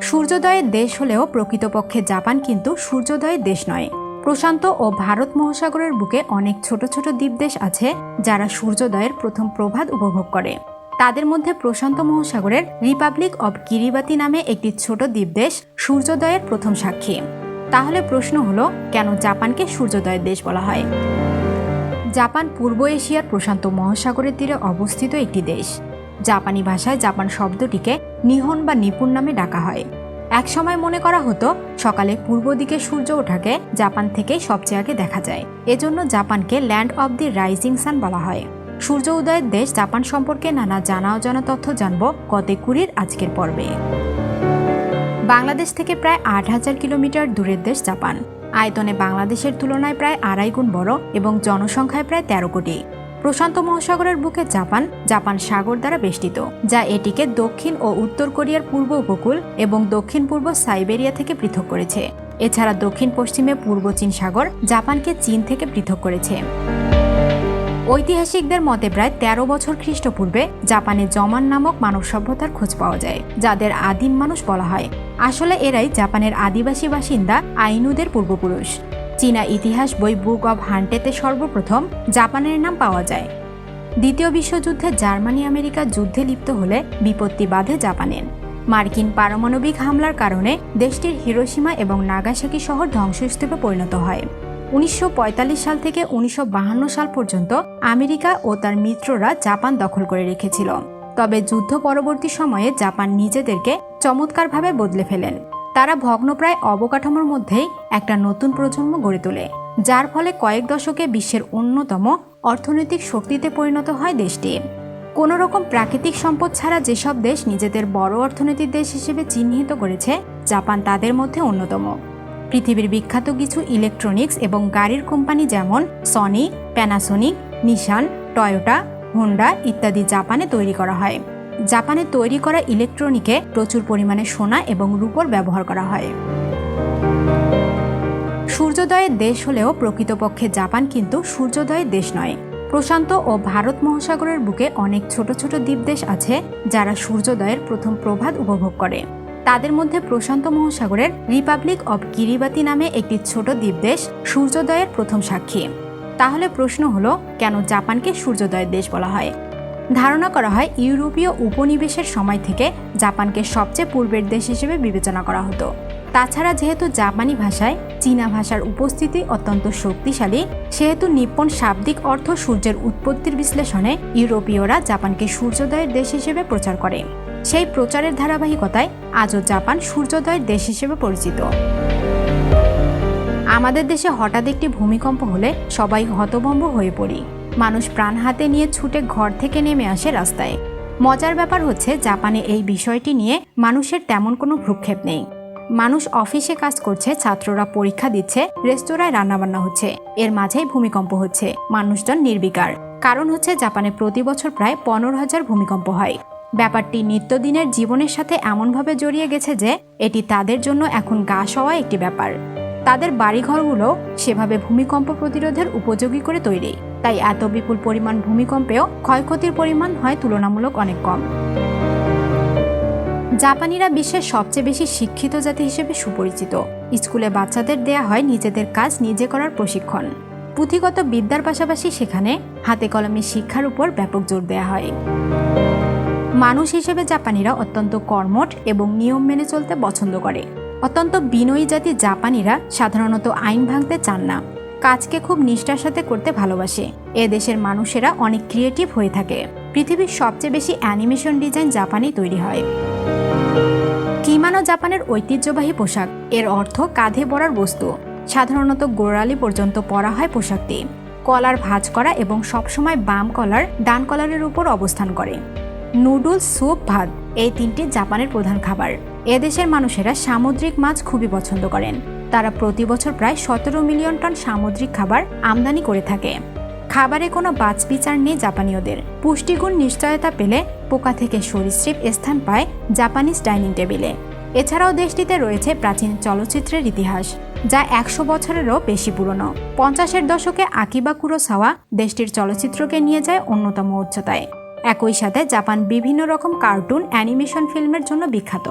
সূর্যোদয়ের দেশ হলেও প্রকৃতপক্ষে জাপান কিন্তু সূর্যোদয়ের দেশ নয়। প্রশান্ত ও ভারত মহাসাগরের বুকে অনেক ছোট ছোট দ্বীপদেশ আছে যারা সূর্যোদয়ের প্রথম প্রভাত উপভোগ করে। তাদের মধ্যে প্রশান্ত মহাসাগরের রিপাবলিক অব কিরিবাতি নামে একটি ছোট দ্বীপদেশ সূর্যোদয়ের প্রথম সাক্ষী। তাহলে প্রশ্ন হলো, কেন জাপানকে সূর্যোদয়ের দেশ বলা হয়? জাপান পূর্ব এশিয়ার প্রশান্ত মহাসাগরের তীরে অবস্থিত একটি দেশ। জাপানি ভাষায় জাপান শব্দটিকে নিহন বা নিপুণ নামে ডাকা হয়। একসময় মনে করা হতো, সকালে পূর্ব দিকে সূর্য ওঠাকে জাপান থেকেই সবচেয়ে আগে দেখা যায়। এজন্য জাপানকে land of the rising sun বলা হয়। সূর্য উদয়ের দেশ জাপান সম্পর্কে নানা জানা অজানা তথ্য জানব কতে কুড়ির আজকের পর্বে। বাংলাদেশ থেকে প্রায় আট হাজার কিলোমিটার দূরের দেশ জাপান। আয়তনে বাংলাদেশের তুলনায় প্রায় আড়াই গুণ বড় এবং জনসংখ্যায় প্রায় তেরো কোটি। প্রশান্ত মহাসাগরের বুকে জাপান জাপান সাগর দ্বারা বেষ্টিত, যা এটিকে দক্ষিণ ও উত্তর কোরিয়ার পূর্ব উপকূল এবং দক্ষিণ পূর্ব সাইবেরিয়া থেকে পৃথক করেছে। এছাড়া দক্ষিণ পশ্চিমে পূর্ব চীন সাগর, জাপানকে চীন থেকে পৃথক করেছে। ঐতিহাসিকদের মতে প্রায় ১৩ বছর খ্রিস্টপূর্বে জাপানে জমান নামক মানব সভ্যতার খোঁজ পাওয়া যায়, যাদের আদিম মানুষ বলা হয়। আসলে এরাই জাপানের আদিবাসী বাসিন্দা আইনুদের পূর্বপুরুষ। চীনা ইতিহাস বই বুক অব হান্টেতে সর্বপ্রথম জাপানের নাম পাওয়া যায়। দ্বিতীয় বিশ্বযুদ্ধে জার্মানি আমেরিকা যুদ্ধে লিপ্ত হলে বিপত্তি বাধে জাপানের। মার্কিন পারমাণবিক হামলার কারণে দেশটির হিরোসীমা এবং নাগাসাকি শহর ধ্বংসস্তূপে পরিণত হয়। উনিশশো পঁয়তাল্লিশ সাল থেকে উনিশশো সাল পর্যন্ত আমেরিকা ও তার মিত্ররা জাপান দখল করে রেখেছিল। তবে যুদ্ধ পরবর্তী সময়ে জাপান নিজেদেরকে চমৎকারভাবে বদলে ফেলেন। তারা ভগ্নপ্রায় অবকাঠামোর মধ্যেই একটা নতুন প্রজন্ম গড়ে তোলে, যার ফলে কয়েক দশকে বিশ্বের অন্যতম অর্থনৈতিক শক্তিতে পরিণত হয় দেশটি। কোনো রকম প্রাকৃতিক সম্পদ ছাড়া যেসব দেশ নিজেদের বড় অর্থনৈতিক দেশ হিসেবে চিহ্নিত করেছে, জাপান তাদের মধ্যে অন্যতম। পৃথিবীর বিখ্যাত কিছু ইলেকট্রনিক্স এবং গাড়ির কোম্পানি যেমন Sony Panasonic Nissan Toyota Honda ইত্যাদি জাপানে তৈরি করা হয়। জাপানে তৈরি করা ইলেকট্রনিকে প্রচুর পরিমাণে সোনা এবং রূপর ব্যবহার করা হয়। সূর্যোদয়ের দেশ হলেও প্রকৃতপক্ষে জাপান কিন্তু সূর্যোদয়ের দেশ নয়। প্রশান্ত ও ভারত মহাসাগরের বুকে অনেক ছোট ছোট দ্বীপদেশ আছে যারা সূর্যোদয়ের প্রথম প্রভাত উপভোগ করে। তাদের মধ্যে প্রশান্ত মহাসাগরের রিপাবলিক অব কিরিবাতি নামে একটি ছোট দ্বীপদেশ সূর্যোদয়ের প্রথম সাক্ষী। তাহলে প্রশ্ন হলো, কেন জাপানকে সূর্যোদয়ের দেশ বলা হয়? ধারণা করা হয় ইউরোপীয় উপনিবেশের সময় থেকে জাপানকে সবচেয়ে পূর্বের দেশ হিসেবে বিবেচনা করা হতো। তাছাড়া যেহেতু জাপানি ভাষায় চীনা ভাষার উপস্থিতি অত্যন্ত শক্তিশালী, সেহেতু নিপ্পন শাব্দিক অর্থ সূর্যের উৎপত্তির বিশ্লেষণে ইউরোপীয়রা জাপানকে সূর্যোদয়ের দেশ হিসেবে প্রচার করে। সেই প্রচারের ধারাবাহিকতায় আজও জাপান সূর্যোদয়ের দেশ হিসেবে পরিচিত। আমাদের দেশে হঠাৎ একটি ভূমিকম্প হলে সবাই হতভম্ব হয়ে পড়ি। মানুষ প্রাণ হাতে নিয়ে ছুটে ঘর থেকে নেমে আসে রাস্তায়। মজার ব্যাপার হচ্ছে, জাপানে এই বিষয়টি নিয়ে মানুষের তেমন কোনো ভ্রুক্ষেপ নেই। মানুষ অফিসে কাজ করছে, ছাত্ররা পরীক্ষা দিচ্ছে, রেস্তোরাঁয় রান্নাবান্না হচ্ছে। এর মাঝেই ভূমিকম্প হচ্ছে। মানুষজন নির্বিকার। কারণ হচ্ছে, জাপানে প্রতি বছর প্রায় পনেরো হাজার ভূমিকম্প হয়। ব্যাপারটি নিত্যদিনের জীবনের সাথে এমনভাবে জড়িয়ে গেছে যে, এটি তাদের জন্য এখন গা সওয়া একটি ব্যাপার। তাদের বাড়িঘরগুলো সেভাবে ভূমিকম্প প্রতিরোধের উপযোগী করে তৈরি। তাই এত বিপুল পরিমাণ ভূমিকম্পেও ক্ষয়ক্ষতির পরিমাণ হয় তুলনামূলক অনেক কম। জাপানিরা বিশ্বের সবচেয়ে বেশি শিক্ষিত জাতি হিসেবে সুপরিচিত। স্কুলে বাচ্চাদের দেয়া হয় নিজেদের কাজ নিজে করার প্রশিক্ষণ। পুঁথিগত বিদ্যার পাশাপাশি সেখানে হাতে কলমে শিক্ষার উপর ব্যাপক জোর দেওয়া হয়। মানুষ হিসেবে জাপানিরা অত্যন্ত কর্মঠ এবং নিয়ম মেনে চলতে পছন্দ করে। অত্যন্ত বিনয়ী জাতি জাপানিরা সাধারণত আইন ভাঙতে চান না। কাজকে খুব নিষ্ঠার সাথে করতে ভালোবাসে। এ দেশের মানুষেরা অনেক ক্রিয়েটিভ হয়ে থাকে। পৃথিবীর সবচেয়ে বেশি অ্যানিমেশন ডিজাইন জাপানেই তৈরি হয়। কিমানো জাপানের ঐতিহ্যবাহী পোশাক। এর অর্থ কাঁধে পরার বস্তু। সাধারণত গোড়ালি পর্যন্ত পরা হয় পোশাকটি। কলার ভাঁজ করা এবং সবসময় বাম কলার, ডান কলারের উপর অবস্থান করে। নুডলস স্যুপ ভাত, এই তিনটি জাপানের প্রধান খাবার। এদেশের মানুষেরা সামুদ্রিক মাছ খুবই পছন্দ করেন। তারা প্রতি বছর প্রায় সতেরো মিলিয়ন টন সামুদ্রিক খাবার আমদানি করে থাকে। খাবারে কোনো বাছবিচার নেই জাপানীয়দের। পুষ্টিগুণ নিশ্চয়তা পেলে পোকা থেকে সরীসৃপ স্থান পায় জাপানিজ ডাইনিং টেবিলে। এছাড়াও দেশটিতে রয়েছে প্রাচীন চলচ্চিত্রের ইতিহাস, যা একশো বছরেরও বেশি পুরনো। পঞ্চাশের দশকে আকিবা কুরোসাওয়া দেশটির চলচ্চিত্রকে নিয়ে যায় অন্যতম উচ্চতায়। একই সাথে জাপান বিভিন্ন রকম কার্টুন, অ্যানিমেশন ফিল্মের জন্য বিখ্যাত।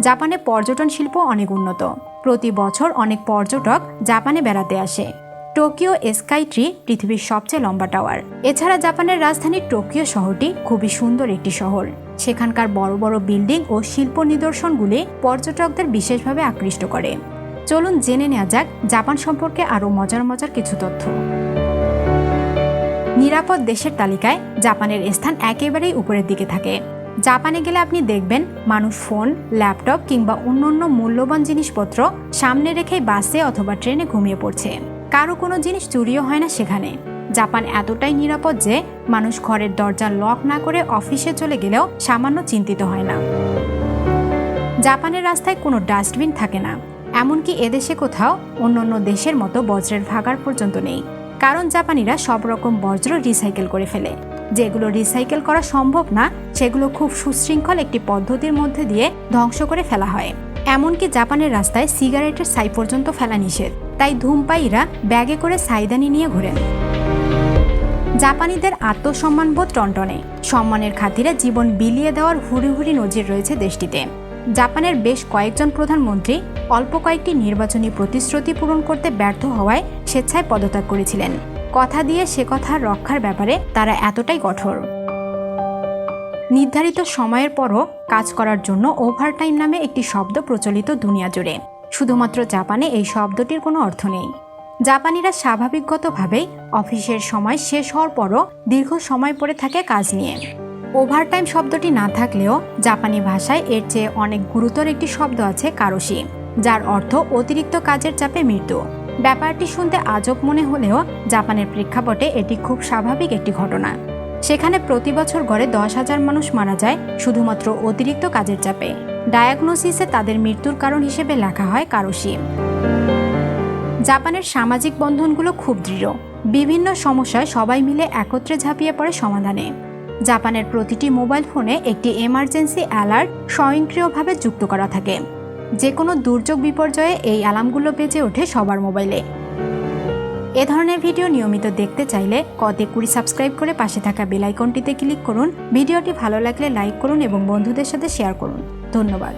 জাপানে পর্যটন শিল্প অনেক উন্নত। প্রতি বছর অনেক পর্যটক জাপানে বেড়াতে আসে। টোকিও স্কাই ট্রি পৃথিবীর সবচেয়ে লম্বা টাওয়ার। এছাড়া জাপানের রাজধানী টোকিও শহরটি খুবই সুন্দর একটি শহর। সেখানকার বড় বড় বিল্ডিং ও শিল্প নিদর্শনগুলি পর্যটকদের বিশেষভাবে আকৃষ্ট করে। চলুন জেনে নেওয়া যাক জাপান সম্পর্কে আরও মজার মজার কিছু তথ্য। নিরাপদ দেশের তালিকায় জাপানের স্থান একেবারেই উপরের দিকে থাকে। জাপানে গেলে আপনি দেখবেন মানুষ ফোন, ল্যাপটপ কিংবা অন্যান্য মূল্যবান জিনিসপত্র সামনে রেখেই বাসে অথবা ট্রেনে ঘুমিয়ে পড়ছে। কারও কোনো জিনিস চুরিও হয় না সেখানে। জাপান এতটাই নিরাপদ যে মানুষ ঘরের দরজা লক না করে অফিসে চলে গেলেও সামান্য চিন্তিত হয় না। জাপানের রাস্তায় কোনো ডাস্টবিন থাকে না। এমনকি এদেশে কোথাও অন্যান্য দেশের মতো বজ্রের ভাগার পর্যন্ত নেই। কারণ জাপানিরা সব রকম বজ্র রিসাইকেল করে ফেলে। যেগুলো রিসাইকেল করা সম্ভব না, সেগুলো খুব সুশৃঙ্খল একটি পদ্ধতির মধ্যে দিয়ে ধ্বংস করে ফেলা হয়। এমনকি জাপানের রাস্তায় সিগারেটের ছাই পর্যন্ত ফেলা নিষেধ। তাই ধূমপায়ীরা ব্যাগে করে সাইদানি নিয়ে ঘোরেন। জাপানিদের আত্মসম্মানবোধ টনটনে। সম্মানের খাতিরে জীবন বিলিয়ে দেওয়ার হুড়ি হুড়ি নজির রয়েছে দেশটিতে। জাপানের বেশ কয়েকজন প্রধানমন্ত্রী অল্প কয়েকটি নির্বাচনী প্রতিশ্রুতি পূরণ করতে ব্যর্থ হওয়ায় স্বেচ্ছায় পদত্যাগ করেছিলেন। কথা দিয়ে সে কথা রক্ষার ব্যাপারে তারা এতটাই কঠোর। নির্ধারিত সময়ের পরও কাজ করার জন্য ওভারটাইম নামে একটি শব্দ প্রচলিত দুনিয়া জুড়ে। শুধুমাত্র জাপানে এই শব্দটির কোনো অর্থ নেই। জাপানিরা স্বাভাবিকগতভাবেই অফিসের সময় শেষ হওয়ার পরও দীর্ঘ সময় পড়ে থাকে কাজ নিয়ে। ওভারটাইম শব্দটি না থাকলেও জাপানি ভাষায় এর চেয়ে অনেক গুরুতর একটি শব্দ আছে কারোশি, যার অর্থ অতিরিক্ত কাজের চাপে মৃত্যু। ব্যাপারটি শুনতে আজব মনে হলেও জাপানের প্রেক্ষাপটে এটি খুব স্বাভাবিক একটি ঘটনা। সেখানে প্রতি বছর গড়ে দশ হাজার মানুষ মারা যায় শুধুমাত্র অতিরিক্ত কাজের চাপে। ডায়াগনোসিসে তাদের মৃত্যুর কারণ হিসেবে লেখা হয় কারোশি। জাপানের সামাজিক বন্ধনগুলো খুব দৃঢ়। বিভিন্ন সমস্যায় সবাই মিলে একত্রে ঝাঁপিয়ে পড়ে সমাধানে। জাপানের প্রতিটি মোবাইল ফোনে একটি এমার্জেন্সি অ্যালার্ট স্বয়ংক্রিয়ভাবে যুক্ত করা থাকে। যে কোনো দুর্যোগ বিপর্যয়ে এই অ্যালার্মগুলো বেজে ওঠে সবার মোবাইলে। এ ধরনের ভিডিও নিয়মিত দেখতে চাইলে কতে কুড়ি সাবস্ক্রাইব করে পাশে থাকা বেলাইকনটিতে ক্লিক করুন। ভিডিওটি ভালো লাগলে লাইক করুন এবং বন্ধুদের সাথে শেয়ার করুন। ধন্যবাদ।